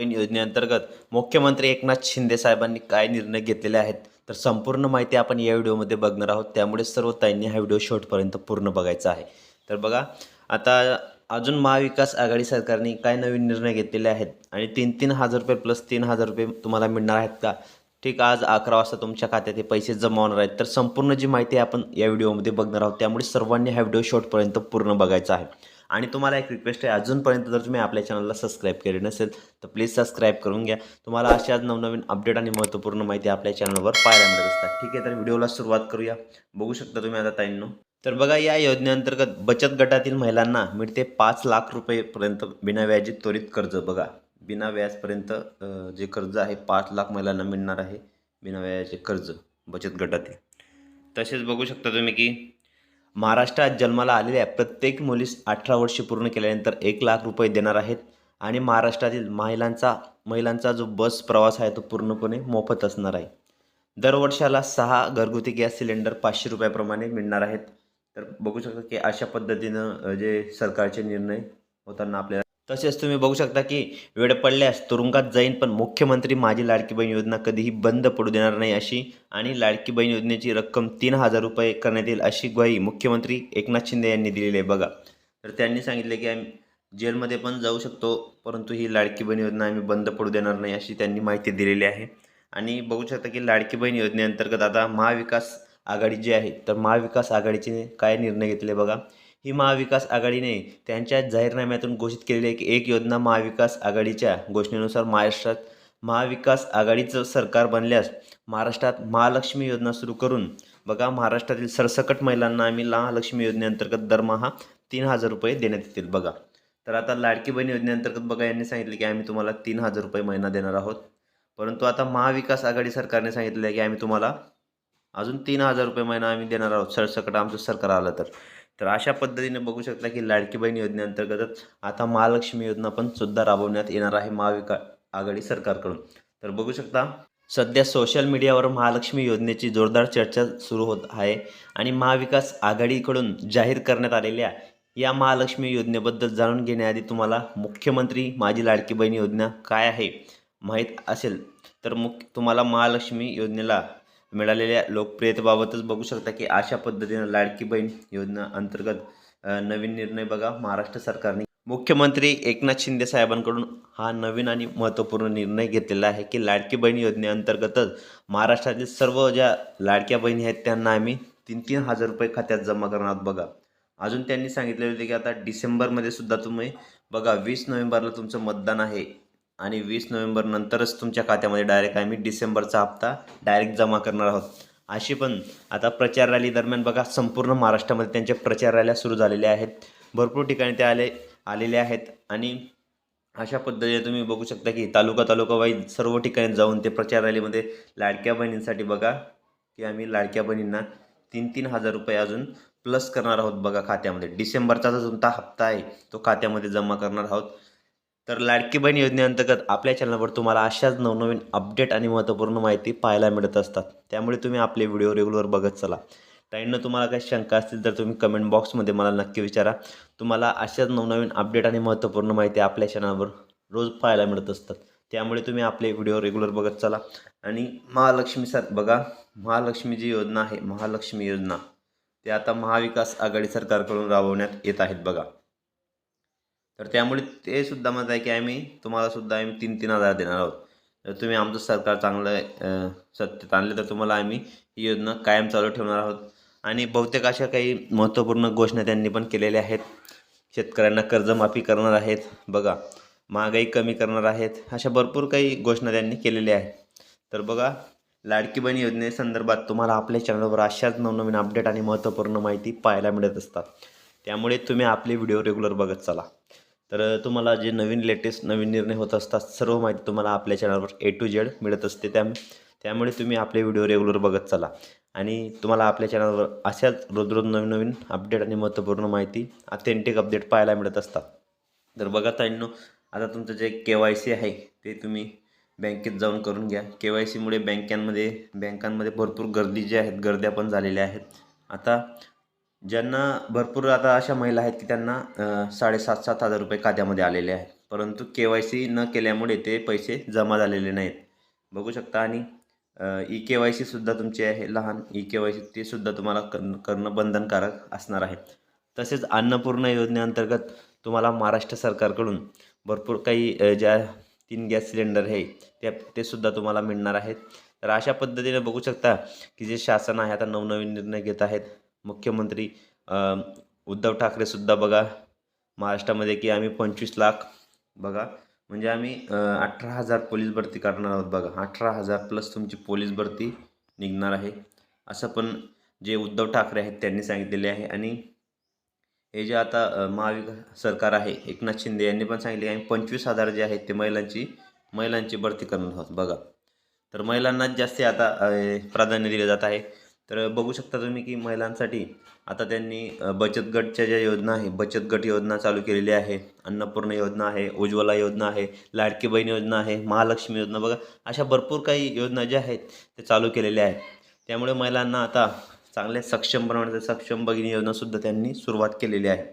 बहीण योजनेअंतर्गत मुख्यमंत्री एकनाथ शिंदे साहेबांनी काय निर्णय घेतलेले आहेत? तर संपूर्ण माहिती आपण या व्हिडिओमध्ये बघणार आहोत. त्यामुळे सर्व ताईंनी हा व्हिडिओ शेवटपर्यंत पूर्ण बघायचा आहे. तर बघा आता अजून महाविकास आघाडी सरकारने काय नवीन निर्णय घेतलेले आहेत? आणि तीन तीन हजार रुपये प्लस तीन हजार रुपये तुम्हाला मिळणार आहेत का? ठीक आज अकरा वाजता तुमच्या खात्यात हे पैसे जमा होणार आहेत. तर संपूर्ण जी माहिती आपण या व्हिडिओमध्ये बघणार आहोत. त्यामुळे सर्वांनी हा व्हिडिओ शेवटपर्यंत पूर्ण बघायचा आहे. आणि तुम्हाला एक रिक्वेस्ट आहे अजूनपर्यंत जर तुम्ही आपल्या चॅनलला सबस्क्राईब केले नसेल तर प्लीज सबस्क्राईब करून घ्या. तुम्हाला अशाच नवनवीन अपडेट आणि महत्त्वपूर्ण माहिती आपल्या चॅनलवर पाहायला मिळत असतात. ठीक आहे तर व्हिडिओला सुरुवात करूया. बघू शकता तुम्ही आता ताईंनो. तर बघा या योजनेअंतर्गत बचत गटातील महिलांना मिळते पाच लाख रुपयेपर्यंत बिनाव्याजी त्वरित कर्ज. बघा बिना व्याजपर्यंत जे कर्ज आहे पाच लाख महिलांना मिळणार आहे बिना व्याजाचे कर्ज बचत गटातील. तसेच बघू शकता तुम्ही की महाराष्ट्रात जन्माला आलेल्या प्रत्येक मुलीस अठरा वर्षे पूर्ण केल्यानंतर एक लाख रुपये देणार आहेत आणि महाराष्ट्रातील महिलांचा महिलांचा जो बस प्रवास आहे तो पूर्णपणे मोफत असणार आहे. दरवर्षाला सहा घरगुती गॅस सिलेंडर पाचशे रुपयाप्रमाणे मिळणार आहेत. तर बघू शकता की अशा पद्धतीनं जे सरकारचे निर्णय होताना आपल्याला तसेच तुम्ही बघू शकता की वेळ पडल्यास तुरुंगात जाईन पण मुख्यमंत्री माझी लाडकी बहीण योजना कधीही बंद पडू देणार नाही अशी आणि लाडकी बहीण योजनेची रक्कम तीन हजार रुपये करण्यात येईल अशी ग्वाही मुख्यमंत्री एकनाथ शिंदे यांनी दिलेली आहे. बघा. तर त्यांनी सांगितले की आम्ही जेलमध्ये पण जाऊ शकतो परंतु ही लाडकी बहीण योजना आम्ही बंद पडू देणार नाही अशी त्यांनी माहिती दिलेली आहे. आणि बघू शकता की लाडकी बहीण योजनेअंतर्गत आता महाविकास आघाडी जी आहे तर महाविकास आघाडीचे काय निर्णय घेतले बघा. ही महाविकास आघाडीने त्यांच्या जाहीरनाम्यातून घोषित केलेली आहे की एक योजना महाविकास आघाडीच्या घोषणेनुसार महाराष्ट्रात महाविकास आघाडीचं सरकार बनल्यास महाराष्ट्रात महालक्ष्मी योजना सुरू करून बघा महाराष्ट्रातील सरसकट महिलांना आम्ही महालक्ष्मी योजनेअंतर्गत दरमहा तीन हजार रुपये देण्यात येतील बघा. तर आता लाडकी बहीण योजनेअंतर्गत बघा यांनी सांगितले की आम्ही तुम्हाला तीन हजार रुपये महिना देणार आहोत. परंतु आता महाविकास आघाडी सरकारने सांगितलं आहे की आम्ही तुम्हाला अजून तीन हजार रुपये महिना आम्ही देणार आहोत सरसकट आमचं सरकार आलं तर. तर अशा पद्धतीने बघू शकता की लाडकी बहीण योजनेअंतर्गत आता महालक्ष्मी योजना पण सुद्धा राबवण्यात येणार आहे महाविका आघाडी सरकारकडून. तर बघू शकता सध्या सोशल मीडियावर महालक्ष्मी योजनेची जोरदार चर्चा सुरू होत आहे आणि महाविकास आघाडीकडून जाहीर करण्यात आलेल्या या महालक्ष्मी योजनेबद्दल जाणून घेण्याआधी तुम्हाला मुख्यमंत्री माझी लाडकी बहीण योजना काय आहे माहीत असेल तर मुख्य तुम्हाला महालक्ष्मी योजनेला मिळालेल्या लोकप्रियतेबाबतच बघू शकता की अशा पद्धतीनं लाडकी बहीण योजना अंतर्गत नवीन निर्णय बघा महाराष्ट्र सरकारने मुख्यमंत्री एकनाथ शिंदे साहेबांकडून हा नवीन आणि महत्त्वपूर्ण निर्णय घेतलेला आहे की लाडकी बहीण योजनेअंतर्गतच महाराष्ट्रातील सर्व ज्या लाडक्या बहिणी आहेत त्यांना आम्ही तीन तीन हजार रुपये खात्यात जमा करणार आहोत बघा. अजून त्यांनी सांगितले होते की आता डिसेंबरमध्ये सुद्धा तुम्ही बघा वीस नोव्हेंबरला तुमचं मतदान आहे. आणि वीस नोव्हेंबर नंतरच तुमच्या खात्यामध्ये डायरेक्ट आम्ही डिसेंबरचा हप्ता डायरेक्ट जमा करणार आहोत. अशी पण आता प्रचार रॅली दरम्यान बघा संपूर्ण महाराष्ट्रामध्ये त्यांच्या प्रचार रॅल्या सुरू झालेल्या आहेत. भरपूर ठिकाणी ते आले आलेले आहेत. आणि अशा पद्धतीने तुम्ही बघू शकता की तालुका तालुका वाईज सर्व ठिकाणी जाऊन ते प्रचार रॅलीमध्ये लाडक्या बहिणींसाठी बघा की आम्ही लाडक्या बहिणींना तीन तीन हजार रुपये अजून प्लस करणार आहोत बघा खात्यामध्ये. डिसेंबरचा जो तुमचा हप्ता आहे तो खात्यामध्ये जमा करणार आहोत. तर लाडकी बहीण योजनेअंतर्गत आपल्या चॅनलवर तुम्हाला अशाच नवनवीन अपडेट आणि महत्त्वपूर्ण माहिती पाहायला मिळत असतात. त्यामुळे तुम्ही आपले व्हिडिओ रेग्युलर बघत चला. ताईंनं तुम्हाला काही शंका असतील तर तुम्ही कमेंट बॉक्समध्ये मला नक्की विचारा. तुम्हाला अशाच नवनवीन अपडेट आणि महत्त्वपूर्ण माहिती आपल्या चॅनलवर रोज पाहायला मिळत असतात. त्यामुळे तुम्ही आपले व्हिडिओ रेग्युलर बघत चला. आणि महालक्ष्मी सर बघा महालक्ष्मी जी योजना आहे महालक्ष्मी योजना ते आता महाविकास आघाडी सरकारकडून राबवण्यात येत आहेत बघा. तर त्यामुळे ते सुद्धा म्हणत आहे की आम्ही तुम्हाला सुद्धा आम्ही तीन तीन हजार देणार आहोत. जर तुम्ही आमचं सरकार चांगलं सत्तेत आणले तर तुम्हाला आम्ही ही योजना कायम चालू ठेवणार आहोत. आणि बहुतेक अशा काही महत्त्वपूर्ण घोषणा त्यांनी पण केलेल्या आहेत. शेतकऱ्यांना कर्जमाफी करणार आहेत. बघा महागाई कमी करणार आहेत. अशा भरपूर काही घोषणा त्यांनी केलेल्या आहेत. तर बघा लाडकी बहीण योजनेसंदर्भात तुम्हाला आपल्या चॅनलवर अशाच नवनवीन अपडेट आणि महत्त्वपूर्ण माहिती पाहायला मिळत असतात. त्यामुळे तुम्ही आपले व्हिडिओ रेग्युलर बघत चला. तर तुम्हाला जे नवीन लेटेस्ट नवीन निर्णय होत असतात सर्व माहिती तुम्हाला आपल्या चॅनलवर ए टू जेड मिळत असते. त्या त्यामुळे तुम्ही आपले व्हिडिओ रेग्युलर बघत चला. आणि तुम्हाला आपल्या चॅनलवर अशाच रोज रोज नवीन नवीन अपडेट आणि महत्त्वपूर्ण माहिती अथेंटिक अपडेट पाहायला मिळत असतात. तर बघा ताईंनो आता तुमचं जे के वाय सी आहे ते तुम्ही बँकेत जाऊन करून घ्या. के वाय सीमुळे बँकांमध्ये बँकांमध्ये भरपूर गर्दी जी आहेत गर्द्या पण झालेल्या आहेत. आता ज्यांना भरपूर आता अशा महिला आहेत की त्यांना साडेसात सात हजार रुपये खात्यामध्ये आलेले आहेत. परंतु के वाय सी न केल्यामुळे ते पैसे जमा झालेले नाहीत. बघू शकता आणि ई के वाय सीसुद्धा तुमची आहे लहान. ई के वाय सी तेसुद्धा तुम्हाला करणं करणं बंधनकारक असणार आहे. तसेच अन्नपूर्णा योजनेअंतर्गत तुम्हाला महाराष्ट्र सरकारकडून भरपूर काही ज्या तीन गॅस सिलेंडर आहे त्या ते सुद्धा तुम्हाला मिळणार आहेत. तर अशा पद्धतीने बघू शकता की जे शासन आहे आता नवनवीन निर्णय घेत आहेत. मुख्यमंत्री उद्धव ठाकरेसुद्धा बघा महाराष्ट्रामध्ये की आम्ही पंचवीस लाख बघा म्हणजे आम्ही अठरा हजार पोलीस भरती करणार आहोत बघा. अठरा हजार प्लस तुमची पोलीस भरती निघणार आहे. असं पण जे उद्धव ठाकरे आहेत त्यांनी सांगितलेले आहे. आणि हे जे आता महाविकास सरकार आहे एकनाथ शिंदे यांनी पण सांगितले आणि आम्ही पंचवीस हजार जे आहेत ते महिलांची महिलांची भरती करणार आहोत बघा. तर महिलांनाच जास्ती आता प्राधान्य दिले जात आहे. तर बघू शकता तुम्ही की महिलांसाठी आता त्यांनी बचत गटच्या ज्या योजना आहे बचत गट योजना चालू केलेली आहे अन्नपूर्ण योजना आहे उज्ज्वला योजना आहे लाडकी बहीण योजना आहे महालक्ष्मी योजना बघा अशा भरपूर काही योजना ज्या आहेत ते चालू केलेल्या आहेत. त्यामुळे महिलांना आता चांगले सक्षम बनवण्याचं सक्षम भगिनी योजनासुद्धा त्यांनी सुरुवात केलेली आहे.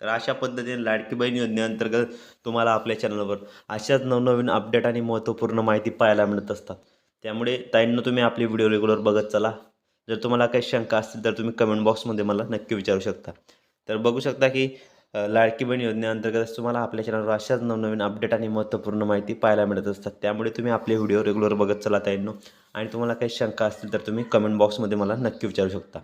तर अशा पद्धतीने लाडकी बहीण योजनेअंतर्गत तुम्हाला आपल्या चॅनलवर अशाच नवनवीन अपडेट आणि महत्त्वपूर्ण माहिती पाहायला मिळत असतात. त्यामुळे ताईंना तुम्ही आपले व्हिडिओ रेग्युलर बघत चला. जर तुम्हाला काही शंका असतील तर तुम्ही कमेंट बॉक्समध्ये मला नक्की विचारू शकता. तर बघू शकता की लाडकी बहीण योजनेअंतर्गत तुम्हाला आपल्या चॅनलवर अशाच नवनवीन अपडेट आणि महत्त्वपूर्ण माहिती पाहायला मिळत असतात. त्यामुळे तुम्ही आपले व्हिडिओ रेग्युलर बघत चला ताईंनो. आणि तुम्हाला काही शंका असतील तर तुम्ही कमेंट बॉक्समध्ये मला नक्की विचारू शकता.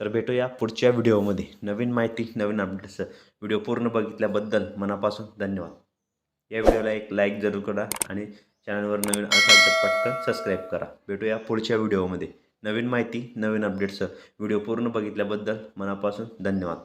तर भेटूया पुढच्या व्हिडिओमध्ये नवीन माहिती नवीन अपडेट्स व्हिडिओ पूर्ण बघितल्याबद्दल मनापासून धन्यवाद. या व्हिडिओला एक लाईक जरूर करा आणि चॅनलवर नवीन असाल तर पटकन सबस्क्राईब करा. भेटूया पुढच्या व्हिडिओमध्ये नवीन माहिती नवीन अपडेट्स व्हिडिओ पूर्ण बघितल्याबद्दल मनापासून धन्यवाद.